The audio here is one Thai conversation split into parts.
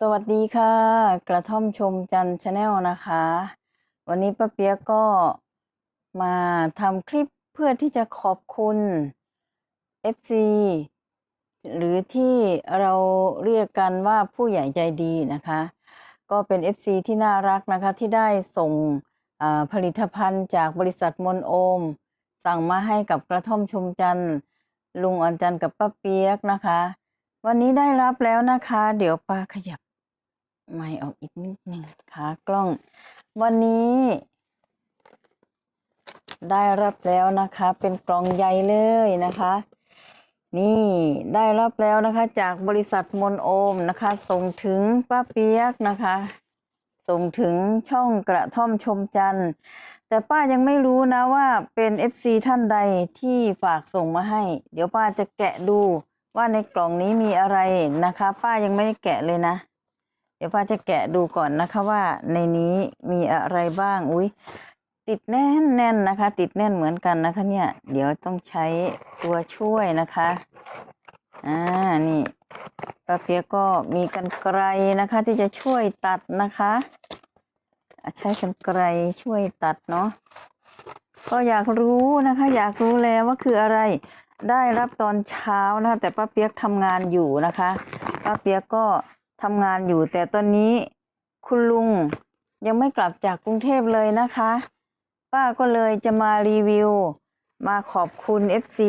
สวัสดีค่ะ กระท่อมชมจันชาแนลนะคะ วันนี้ป้าเปียกก็มาทำคลิปเพื่อที่จะขอบคุณ FC หรือที่เราเรียกกันว่าผู้ใหญ่ใจดีนะคะ ก็เป็น FC ที่น่ารักนะคะที่ได้ส่งผลิตภัณฑ์จากบริษัทมนโอม สั่งมาให้กับกระท่อมชมจันลุงอ่อนจันทร์กับป้าเปียกนะคะวันนี้ได้รับแล้วนะคะ เดี๋ยวป้าขยับ ไม่ออกอีกนิดหนึ่งขากล้อง วันนี้ ได้รับแล้วนะคะ เป็นกล่องใหญ่เลยนะคะ นี่ได้รับแล้วนะคะ จากบริษัทมนโอมนะคะ ส่งถึงป้าเปียกนะคะ ส่งถึงช่องกระท่อมชมจันทร์แต่ป้ายังไม่รู้นะว่าเป็น FC ท่านใดที่ฝากส่งมาให้ เดี๋ยวป้าจะแกะดูว่าในกล่องนี้มีอะไรนะคะ ป้ายังไม่ได้แกะเลยนะ เดี๋ยวป้าจะแกะดูก่อนนะคะว่าในนี้มีอะไรบ้าง อุ้ยติดแน่นแน่นนะคะ ติดแน่นเหมือนกันนะคะ เนี่ย เดี๋ยวต้องใช้ตัวช่วยนะคะ อ่า นี่ป้าเปียกก็มีกันไกรนะคะ ที่จะช่วยตัดนะคะ ใช้กันไกรช่วยตัดเนาะ ก็อยากรู้นะคะ อยากรู้แล้วว่าคืออะไร ได้รับตอนเช้านะคะ แต่ป้าเปียกทำงานอยู่นะคะ ป้าเปียกก็ ทำงานอยู่ แต่ตอนนี้คุณลุงยังไม่กลับจากกรุงเทพเลยนะคะ ป้าก็เลยจะมารีวิว มาขอบคุณ FC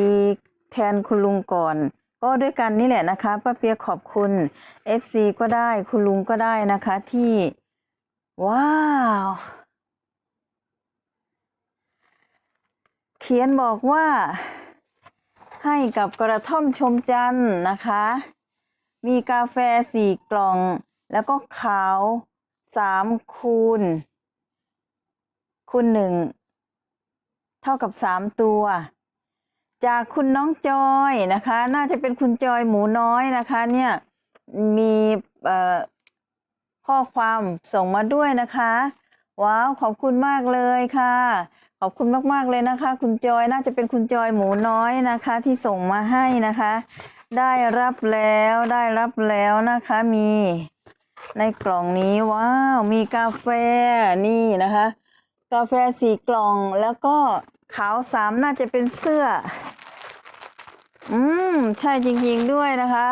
แทนคุณลุงก่อน ก็ด้วยกันนี่แหละนะคะป้าเปียขอบคุณ FC ก็ได้คุณลุงก็ได้นะคะที่ ว้าวเขียนบอกว่าให้กับกระท่อมชมจันทร์นะคะ มีกาแฟสี่กล่อง แล้วก็ขาวสามคูณคูณหนึ่งเท่ากับสามตัว จากคุณน้องจอยนะคะ น่าจะเป็นคุณจอยหมูน้อยนะคะ เนี่ยมีข้อความส่งมาด้วยนะคะ ว้าว ขอบคุณมากเลยค่ะ ขอบคุณมาก ๆ เลยนะคะ คุณจอยน่าจะเป็นคุณจอยหมูน้อยนะคะ ที่ส่งมาให้นะคะ ได้รับแล้วได้รับแล้วนะคะมี ในกล่องนี้ว้าวมีกาแฟนี่นะคะ กาแฟสี่กล่องแล้วก็ขาวสามน่าจะเป็นเสื้อ อืม ใช่จริงๆด้วยนะคะ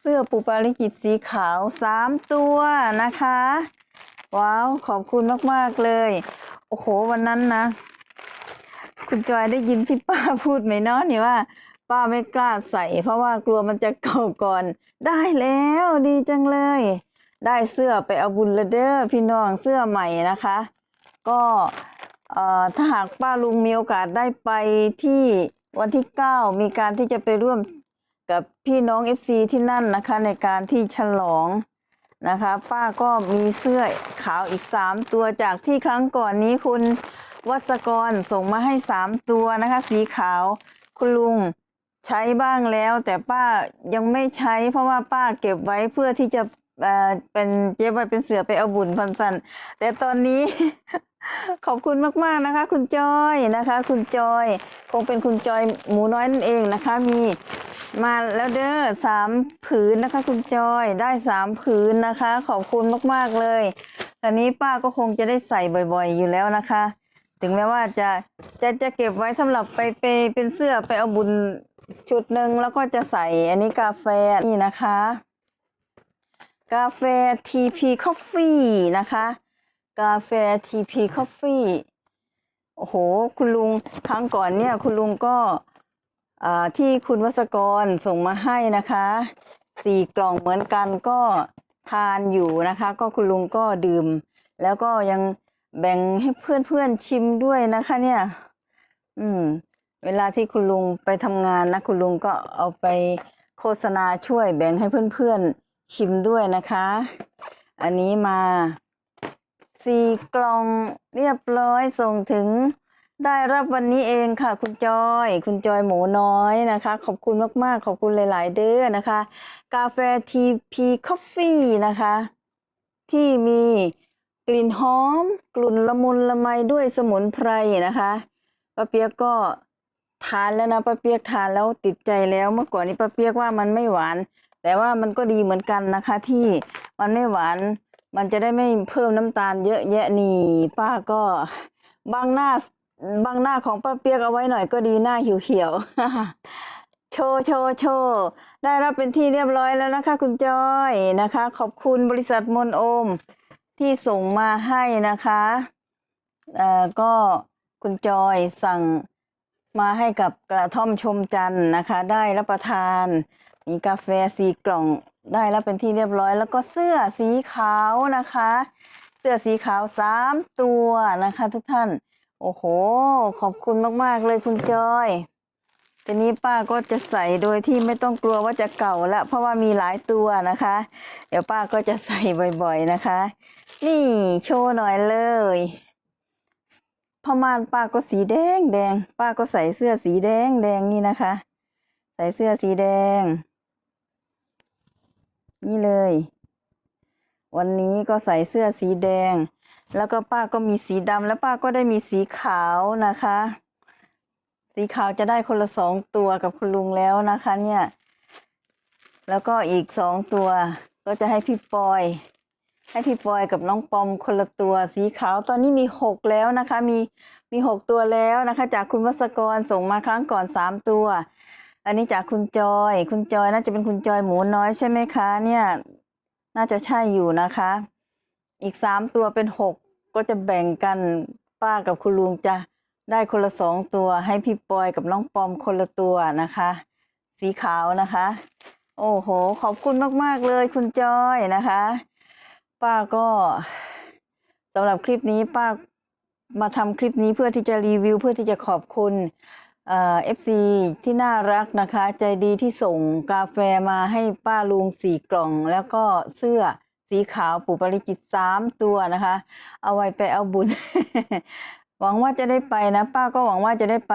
เสื้อปูปาริกิตสีขาวสามตัวนะคะ ว้าว ขอบคุณมากๆเลย โอ้โห วันนั้นนะ คุณจอยได้ยินที่ป้าพูดไหมเนาะนี่ว่า ป้าไม่กล้าใส่ เพราะว่ากลัวมันจะเก่าก่อน ได้แล้วดีจังเลย ได้เสื้อไปเอาบุญละเด้อพี่น้องเสื้อใหม่นะคะ ก็เอ่อถ้าหากป้าลุงมีโอกาสได้ไปที่วันที่เก้ามีการที่จะไปร่วมกับพี่น้องเอฟซีที่นั่นนะคะ ในการที่ฉลองนะคะ ป้าก็มีเสื้อขาวอีกสามตัวจากที่ครั้งก่อนนี้คุณวัศกรส่งมาให้สามตัวนะคะ สีขาวคุณลุง ใช้บ้างแล้ว แต่ป้ายังไม่ใช้ เพราะว่าป้าเก็บไว้เพื่อที่จะเอ่อเป็นเก็บไว้เป็นเสือไปเอาบุญพันสันแต่ตอนนี้ ขอบคุณมากๆนะคะ คุณจอยนะคะ คุณจอย คงเป็นคุณจอยหมูน้อยนั่นเองนะคะ มีมาแล้วเด้อสามผืนนะคะ คุณจอยได้สามผืนนะคะ ขอบคุณมากๆเลยตอนนี้ป้าก็คงจะได้ใส่บ่อย ๆ อยู่แล้วนะคะ ถึงแม้ว่าจะจะจะเก็บไว้สำหรับไปไปเป็นเสื้อไปเอาบุญ ชุดหนึ่งแล้วก็จะใส่อันนี้กาแฟนี่นะคะ กาแฟ TP Coffee นะคะ กาแฟ TP Coffee โอ้โห คุณลุงครั้งก่อนเนี่ย คุณลุงก็อ่าที่คุณวัสกรส่งมาให้นะคะสี่กล่องเหมือนกันก็ทานอยู่นะคะ ก็คุณลุงก็ดื่ม แล้วก็ยังแบ่งให้เพื่อนๆชิมด้วยนะคะ เนี่ย อืม เวลาที่คุณลุงไปทำงานนะคุณลุงก็เอาไปโฆษณาช่วยแบ่งให้เพื่อนๆชิมด้วยนะคะ อันนี้มาสี่กล่องเรียบร้อยส่งถึงได้รับวันนี้เองค่ะ คุณจอย คุณจอยหมูน้อยนะคะ ขอบคุณมากๆ ขอบคุณหลายๆ เด้อนะคะ กาแฟ TP Coffee นะคะ ที่มีกลิ่นหอม กลุ่นละมุนละไมด้วยสมุนไพรนะคะป้าเปียกก็ ทานแล้วนะป้าเปียกทานแล้วติดใจแล้วเมื่อก่อนนี้ป้าเปียกว่ามันไม่หวาน แต่ว่ามันก็ดีเหมือนกันนะคะ ที่มันไม่หวาน มันจะได้ไม่เพิ่มน้ำตาลเยอะแยะนี่ ป้าก็บางหน้าบางหน้าของป้าเปียกเอาไว้หน่อยก็ดีหน้าเหี่ยวๆโชว์โชว์โชว์ได้รับเป็นที่เรียบร้อยแล้วนะคะ คุณจอยนะคะ ขอบคุณบริษัทมนโอม ที่ส่งมาให้นะคะเอ่อก็คุณจอยสั่ง มาให้กับกระท่อมชมจันทร์นะคะ ได้รับประทาน มีกาแฟสีกล่องได้แล้วเป็นที่เรียบร้อย แล้วก็เสื้อสีขาวนะคะ เสื้อสีขาวสามตัวนะคะทุกท่าน โอ้โห ขอบคุณมากๆเลยคุณจอยทีนี้ป้าก็จะใส่โดยที่ไม่ต้องกลัวว่าจะเก่าละเพราะว่ามีหลายตัวนะคะ เดี๋ยวป้าก็จะใส่บ่อยๆนะคะ นี่โชว์หน่อยเลย พม่านป้าก็สีแดงแดง ป้าก็ใส่เสื้อสีแดงแดงนี่นะคะ ใส่เสื้อสีแดง นี่เลย วันนี้ก็ใส่เสื้อสีแดง แล้วก็ป้าก็มีสีดำแล้วป้าก็ได้มีสีขาวนะคะ สีขาวจะได้คนละสองตัวกับคุณลุงแล้วนะคะ เนี่ย แล้วก็อีกสองตัวก็จะให้พี่ปอย ให้พี่ปอยกับน้องปอมคนละตัวสีขาวตอนนี้มีหกแล้วนะคะ มีมีหกตัวแล้วนะคะ จากคุณวัสกรส่งมาครั้งก่อนสามตัว อันนี้จากคุณจอย คุณจอยน่าจะเป็นคุณจอยหมูน้อยใช่ไหมคะ เนี่ย น่าจะใช่อยู่นะคะ อีกสามตัวเป็นหกก็จะแบ่งกันป้ากับคุณลุงจะได้คนละสองตัวให้พี่ปอยกับน้องปอมคนละตัวนะคะ สีขาวนะคะ โอ้โห ขอบคุณมาก ๆ เลยคุณจอยนะคะ ป้าก็สำหรับคลิปนี้ป้ามาทำคลิปนี้เพื่อที่จะรีวิว เพื่อที่จะขอบคุณเอฟซีที่น่ารักนะคะ ใจดีที่ส่งกาแฟมาให้ป้าลุงสี่กล่อง แล้วก็เสื้อสีขาวปู่ปริจิตสามตัวนะคะ เอาไว้ไปเอาบุญ หวังว่าจะได้ไปนะ ป้าก็หวังว่าจะได้ไป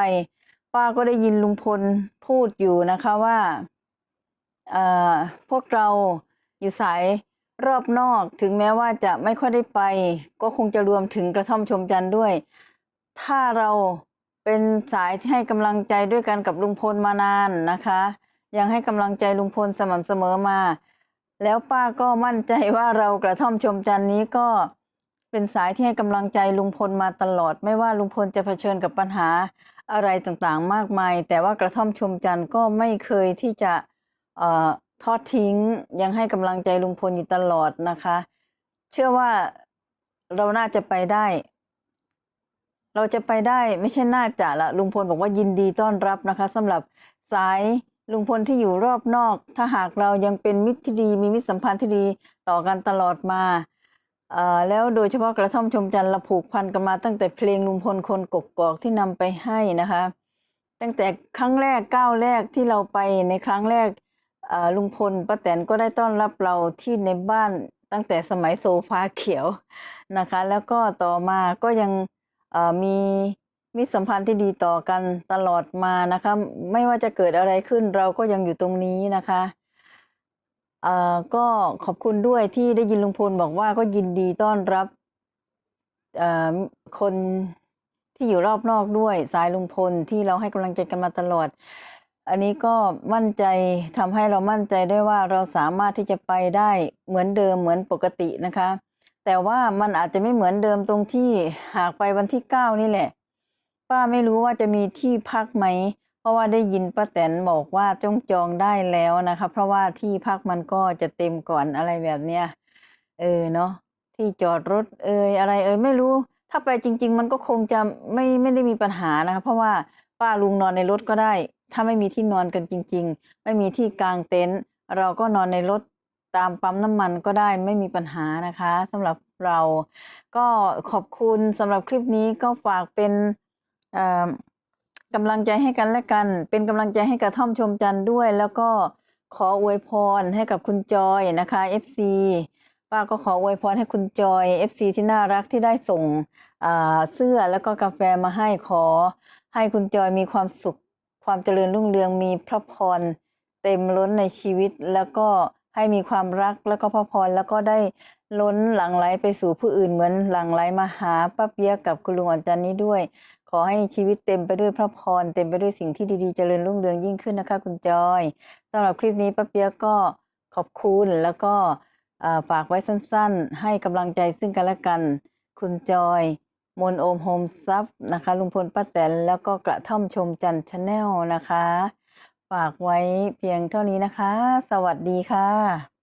ป้าก็ได้ยินลุงพลพูดอยู่นะคะว่าเอ่อพวกเราอยู่สาย รอบนอกถึงแม้ว่าจะไม่ค่อยได้ไป ก็คงจะรวมถึงกระท่อมชมจันทร์ด้วย ถ้าเราเป็นสายที่ให้กำลังใจด้วยกันกับลุงพลมานานนะคะ ยังให้กำลังใจลุงพลสม่ำเสมอมา แล้วป้าก็มั่นใจว่าเรากระท่อมชมจันทร์นี้ก็เป็นสายที่ให้กำลังใจลุงพลมาตลอด ไม่ว่าลุงพลจะเผชิญกับปัญหาอะไรต่างๆ มากมาย แต่ว่ากระท่อมชมจันทร์ก็ไม่เคยที่จะเอ่อ ทอดทิ้งยังให้กำลังใจลุงพลอยู่ตลอดนะคะ เชื่อว่าเราน่าจะไปได้ เราจะไปได้ไม่ใช่น่าจะละลุงพลบอกว่ายินดีต้อนรับนะคะสำหรับสายลุงพลที่อยู่รอบนอก ถ้าหากเรายังเป็นมิตรที่ดี มีมิตรสัมพันธ์ที่ดีต่อกันตลอดมาแล้วโดยเฉพาะกระท่อมชมจันทร์เราผูกพันกันมาตั้งแต่เพลงลุงพลคนกกกอกที่นำไปให้นะคะ ตั้งแต่ครั้งแรกก้าวแรกที่เราไปในครั้งแรก ลุงพลป้าแตนก็ได้ต้อนรับเราที่ในบ้านตั้งแต่สมัยโซฟาเขียวนะคะ แล้วก็ต่อมาก็ยังมีมิตรสัมพันธ์ที่ดีต่อกันตลอดมานะคะ ไม่ว่าจะเกิดอะไรขึ้นเราก็ยังอยู่ตรงนี้นะคะเอ่อก็ขอบคุณด้วยที่ได้ยินลุงพลบอกว่าก็ยินดีต้อนรับเอ่อคนที่อยู่รอบนอกด้วยสายลุงพลที่เราให้กำลังใจกันมาตลอด อันนี้ก็มั่นใจทำให้เรามั่นใจได้ว่าเราสามารถที่จะไปได้เหมือนเดิมเหมือนปกตินะคะ แต่ว่ามันอาจจะไม่เหมือนเดิมตรงที่หากไปวันที่เก้านี่แหละ ป้าไม่รู้ว่าจะมีที่พักไหม เพราะว่าได้ยินป้าแตนบอกว่าจองจองได้แล้วนะคะ เพราะว่าที่พักมันก็จะเต็มก่อนอะไรแบบเนี้ยเออเนาะที่จอดรถเอยอะไรเอยไม่รู้ ถ้าไปจริง ๆ มันก็คงจะไม่ไม่ได้มีปัญหานะคะ เพราะว่าป้าลุงนอนในรถก็ได้ ถ้าไม่มีที่นอนกันจริง ๆ ไม่มีที่กางเต็นท์เราก็นอนในรถตามปั๊มน้ำมันก็ได้ไม่มีปัญหานะคะสำหรับเราก็ขอบคุณสำหรับคลิปนี้ก็ฝากเป็นอ่อกำลังใจให้กันและกัน เป็นกำลังใจให้กับท่อมชมจันทร์ด้วย แล้วก็ขออวยพรให้กับคุณจอยนะคะ FC ป้าก็ขออวยพรให้คุณจอย FC ที่น่ารักที่ได้ส่งอ่าเสื้อแล้วก็กาแฟมาให้ขอให้คุณจอยมีความสุข ความเจริญรุ่งเรืองมีพระพรเต็มล้นในชีวิต แล้วก็ให้มีความรักแล้วก็พระพรแล้วก็ได้ล้นหลั่งไหลไปสู่ผู้อื่นเหมือนหลั่งไหลมาหาป้าเปียกกับคุณลุงอ่อนจันนี้ด้วย ขอให้ชีวิตเต็มไปด้วยพระพรเต็มไปด้วยสิ่งที่ดีๆเจริญรุ่งเรืองยิ่งขึ้นนะคะ คุณจอยสำหรับคลิปนี้ป้าเปียกก็ขอบคุณแล้วก็ฝากไว้สั้นๆ ให้กำลังใจซึ่งกันและกัน คุณจอย มนโอมโฮมซับนะคะลุงพลป้าแตนแล้วก็กระท่อมชมจันทร์ชาแนลนะคะ ฝากไว้เพียงเท่านี้นะคะ สวัสดีค่ะ